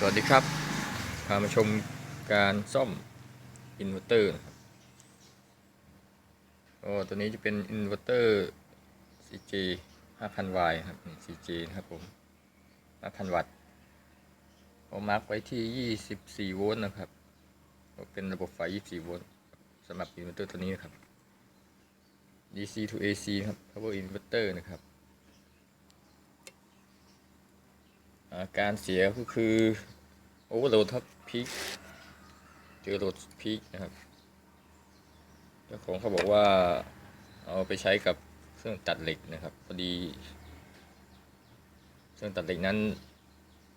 สวัสดีครับ พามาชมการซ่อมอินเวอร์เตอร์นะครับโอ้ตัวนี้จะเป็นอินเวอร์เตอร์ CG 5000Y ครับนี่ CG นะครับผม 5,000 วัตต์ผมมาร์กไว้ที่ 24 โวลต์นะครับ เป็นระบบไฟ 24 โวลต์สำหรับอินเวอร์เตอร์ตัวนี้นะครับ DC to AC ครับ power inverter นะครับ อาการเสียก็คือโอเวอร์โหลดครับพีคเจอโหลดพีคนะครับเจ้าของเขาบอกว่าเอาไปใช้กับเครื่องตัดเหล็กนะครับพอดี เครื่องตัดเหล็กนั้น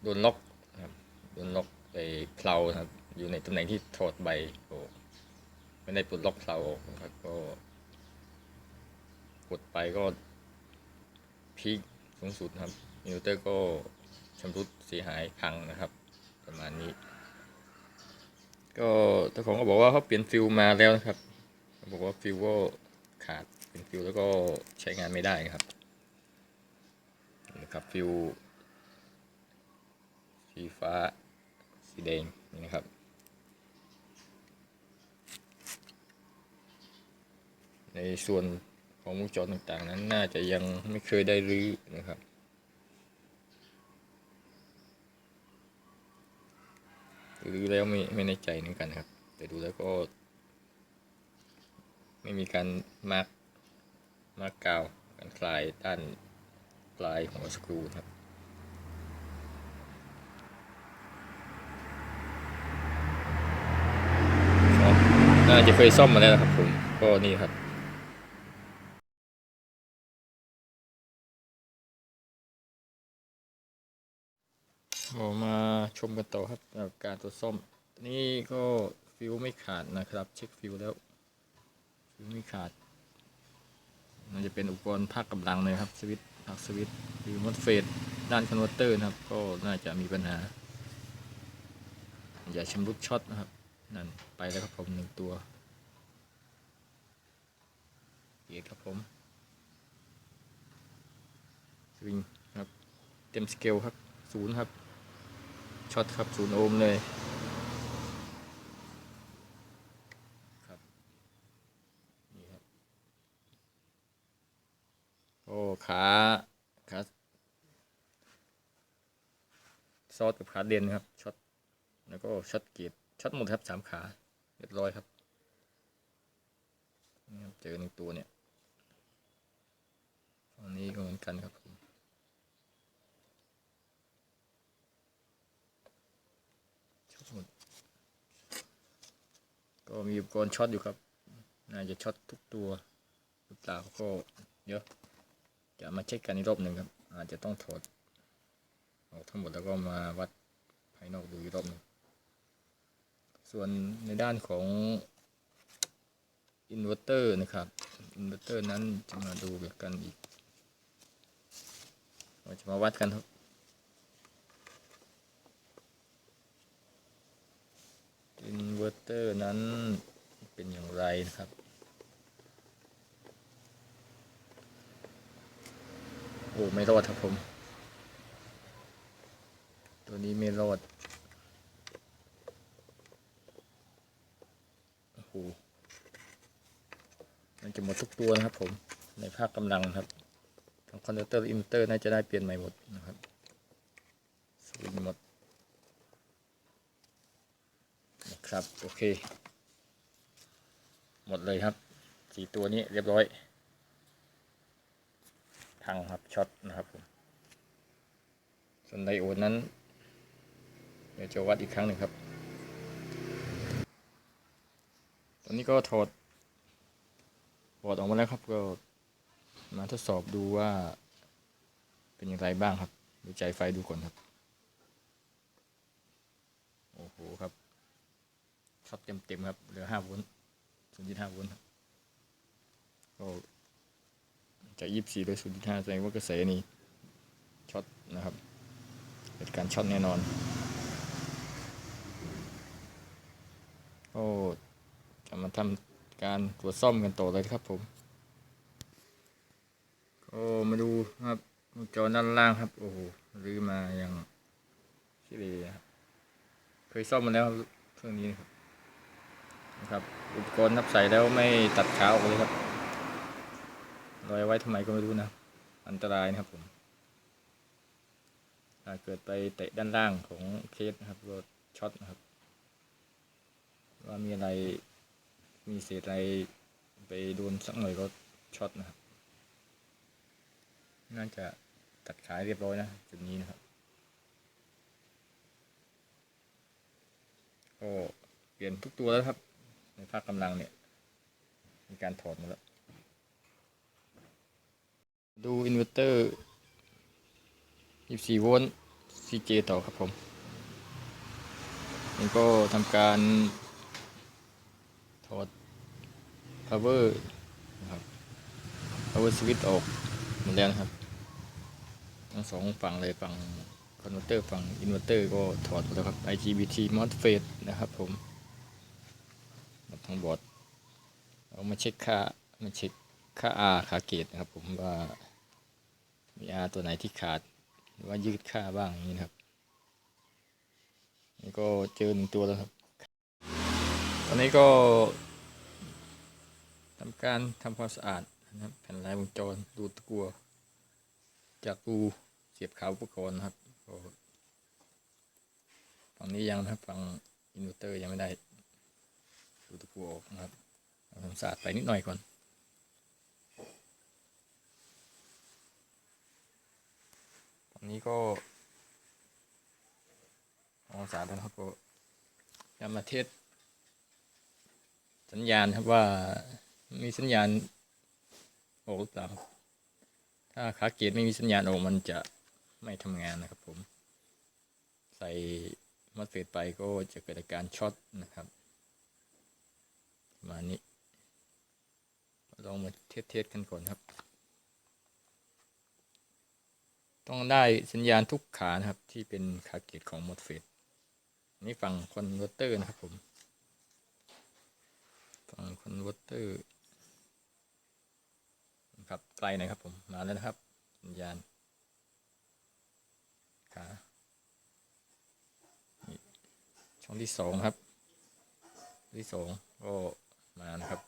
โดนล็อกนะครับโดนล็อกไปเพลาครับอยู่ในตำแหน่งที่ถอดใบโอ้ไม่ได้ปลดล็อกเพลาออกนะครับก็กดไปก็พีคสูงสุดครับมิวเตอร์ก็ ชำรุดเสียหายพังนะครับ ประมาณนี้ ก็เจ้าของก็บอกว่าเขาเปลี่ยนฟิลมาแล้วนะครับเขาบอกว่าฟิลก็ขาดเป็นฟิลแล้วก็ใช้งานไม่ได้นะครับนะครับฟิลสีฟ้าสีแดงนี่นะครับในส่วนของวงจรต่างๆนั้นน่าจะยังไม่เคยได้รื้อนะครับ ดูแล้วไม่ไม่แน่ใจเหมือนกันครับ แต่ดูแล้วก็ ไม่มีการมาร์กมาร์กกาวการคลายด้านปลายของสกรูครับน่าจะเคยซ่อมมาแล้วนะครับผมก็นี่ครับ ชมกันต่อครับกับการตรวจซ่อมนี่ก็ฟิวไม่ขาดนะครับ เช็คฟิวแล้วฟิวไม่ขาดมันจะเป็นอุปกรณ์ภาคกำลังเลยครับสวิตช์ภาคสวิตช์ฟิวมอสเฟตด้านคอนเวอร์เตอร์นะครับ ก็น่าจะมีปัญหา อย่าชำรุดช็อตนะครับนั่นไปแล้วครับผมหนึ่งตัวเกียครับผมสวิงครับเต็มสเกลครับศูนย์ครับ ช็อตครับศูนย์โอห์มเลยครับนี่ครับโอ้ขาขาซอสกับขาเด่นครับช็อตแล้วก็ช็อตเกียร์ช็อตหมดครับสามขาเรียบร้อยครับนี่ครับเจอหนึ่งตัวเนี่ยอันนี้ก็เหมือนกันครับผม ช็อตหมด ก็มีอุปกรณ์ช็อตอยู่ครับ น่าจะช็อตทุกตัวหรือเปล่าก็เดี๋ยวจะมาเช็คกันอีกรอบหนึ่งครับ อาจจะต้องถอดออกทั้งหมดแล้วก็มาวัดภายนอกดูอีกรอบหนึ่งส่วนในด้านของอินเวอร์เตอร์นะครับ อินเวอร์เตอร์นั้นจะมาดูกันอีกเราจะมาวัดกันครับ อิน เตอร์นั้นเป็นอย่างไรนะครับ โอ้ไม่รอดครับผม ตัวนี้ไม่รอด โอ้โห มันจะหมดทุกตัวนะครับผม ในภาคกำลังครับ ทั้งคอนเวอร์เตอร์อินเวอร์เตอร์น่าจะได้เปลี่ยนใหม่หมดนะครับสวิตช์หมด นะครับ โอเค หมดเลยครับสี่ตัวนี้เรียบร้อยพังครับช็อตนะครับผมส่วนไดโอดนั้น เดี๋ยวจะวัดอีกครั้งหนึ่งครับ ตอนนี้ก็ถอดบอร์ดออกมาแล้วครับก็มาทดสอบดูว่าเป็นอย่างไรบ้างครับดูใจไฟดูก่อนครับ โอ้โหครับ ช็อตเต็มๆครับ เหลือห้าโวลต์ศูนย์จุดห้าโวลต์ครับก็จากยี่สิบสี่โดยศูนย์จุดห้าแสดงว่ากระแสนี้ช็อตนะครับเกิดการช็อตแน่นอนก็จะมาทำการตรวจซ่อมกันต่อเลยครับผมก็มาดูครับวงจอด้านล่างครับโอ้โหรื้อมาอย่างขี้เลยครับเคยซ่อมมาแล้วเครื่องนี้นะครับ นะครับอุปกรณ์นับใส่แล้วไม่ตัดขาออกเลยครับลอยไว้ทำไมก็ไม่รู้นะ อันตรายนะครับผมถ้าเกิดไปเตะด้านล่างของเคสนะครับก็ช็อตนะครับ ว่ามีอะไรมีเศษอะไรไปโดนสักหน่อยก็ช็อตนะครับน่าจะตัดขายเรียบร้อยนะจุดนี้นะครับก็เปลี่ยนทุกตัวแล้วครับ ในภาคกำลังเนี่ย มีการถอดหมดแล้ว ดูอินเวอร์เตอร์ 24 โวลต์ CJ ต่อครับผมนี่ก็ทำการถอด power นะครับ power switch ออกหมดแล้วนะครับทั้งสองฝั่งเลยฝั่งคอนเวอร์เตอร์ฝั่งอินเวอร์เตอร์ก็ถอดหมดแล้วครับ IGBT MOSFET นะครับผม หมดทั้งบอร์ดเอามาเช็คค่ามาเช็คค่า R ค่าเกตนะครับผมว่ามี R ตัวไหนที่ขาดหรือว่ายืดค่าบ้างอย่างนี้นะครับนี่ก็เจอหนึ่งตัวแล้วครับ ตอนนี้ก็ทำการทำความสะอาดนะครับแผ่นลายวงจรดูตะกัวจากรูเสียบขาอุปกรณ์นะครับฝั่งนี้ยังนะครับฝั่งอินเวอร์เตอร์ยังไม่ได้ ดูตะกัวออกนะครับเอาทำสะอาดไปนิดหน่อยก่อนฝั่งนี้ก็เอาสาดแล้วครับก็จะมาเทสสัญญาณครับว่ามีสัญญาณออกหรือเปล่าถ้าขาเกียร์ไม่มีสัญญาณออกมันจะไม่ทำงานนะครับผม ใส่มอสเฟตไปก็จะเกิดอาการช็อตนะครับ มานี้ลองมาเทสเทสกันก่อนครับ ต้องได้สัญญาณทุกขานะครับ ที่เป็นขาเกียร์ของมอสเฟตนี่ฝั่งคอนเวอร์เตอร์นะครับผมฝั่งคอนเวอร์เตอร์ครับไกลหน่อยครับผมมาแล้วนะครับ สัญญาณขาช่องที่สองครับ ที่สองก็ มานะครับ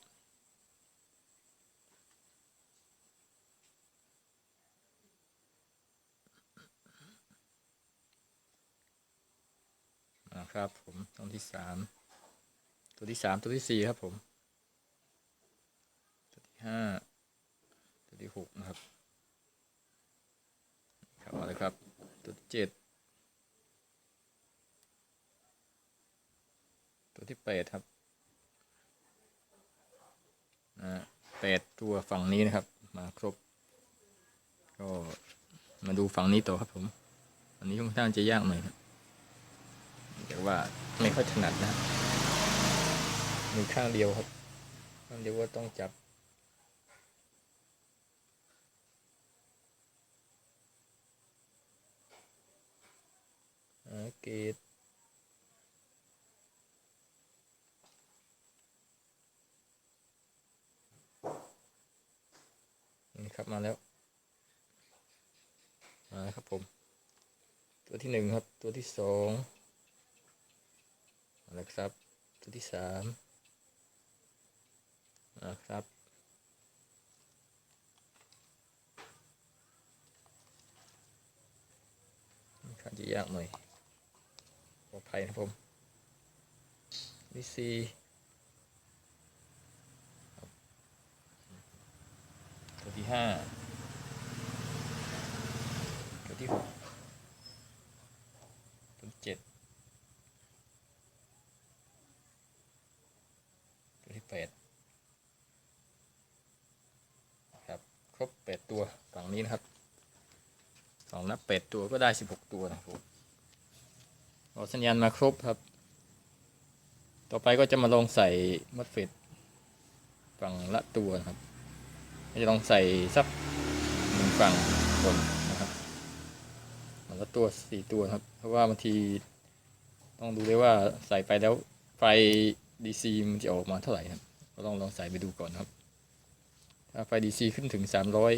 มาครับผมช่องที่สามตัวที่สามตัวที่สี่ครับผมตัวที่ห้าตัวที่หกนะครับครับมาเลยครับ ตัวที่เจ็ดตัวที่แปดครับนะ แปดตัวฝั่งนี้นะครับ มาครบ ก็มาดูฝั่งนี้ต่อครับผมอันนี้ค่อนข้างจะยากหน่อยครับแต่ว่าไม่ค่อยถนัดนะมีข้างเดียวครับข้างเดียวว่าต้องจับโอเคนี่ ครับมาแล้ว มาแล้วครับผม ตัวที่หนึ่งครับ ตัวที่สองมาแล้วครับ ตัวที่สามมาครับค่อนข้าจะยากหน่อยขออภัยนะครับผมนี่สี่ตัวที่ ห้าตัวที่หกตัวที่เจ็ดตัวที่แปดครับครบแปดตัวฝั่งนี้นะครับสองนับแปดตัวก็ได้สิบหกตัวนะครับผมพอสัญญาณมาครบครับ ต่อไปก็จะมาลองใส่มัดเฟดฝั่งละตัวนะครับ จะลองใส่สักหนึ่งฝั่งบนนะครับฝั่งละตัวสี่ตัวครับ เพราะว่าบางทีต้องดูด้วยว่าใส่ไปแล้วไฟ DC มันจะออกมาเท่าไหร่ครับก็ลองลองใส่ไปดูก่อนครับ ถ้าไฟ DC ขึ้นถึงสามร้อย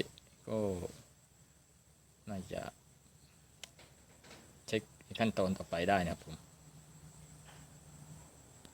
ก็น่าจะเช็คขั้นตอนต่อไปได้นะครับผม